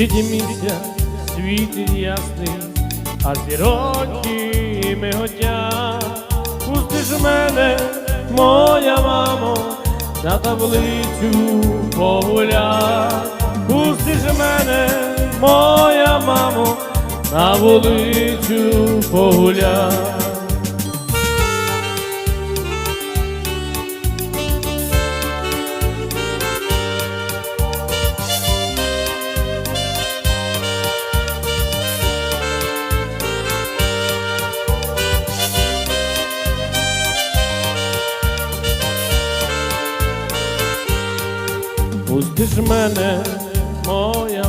Світі місяць, світить ясний, а зіроки миготять. Пустиш мене, моя мамо, на таблицю погулять. Пустиш мене, моя мамо, на вулицю погулять. пустиш мене, моя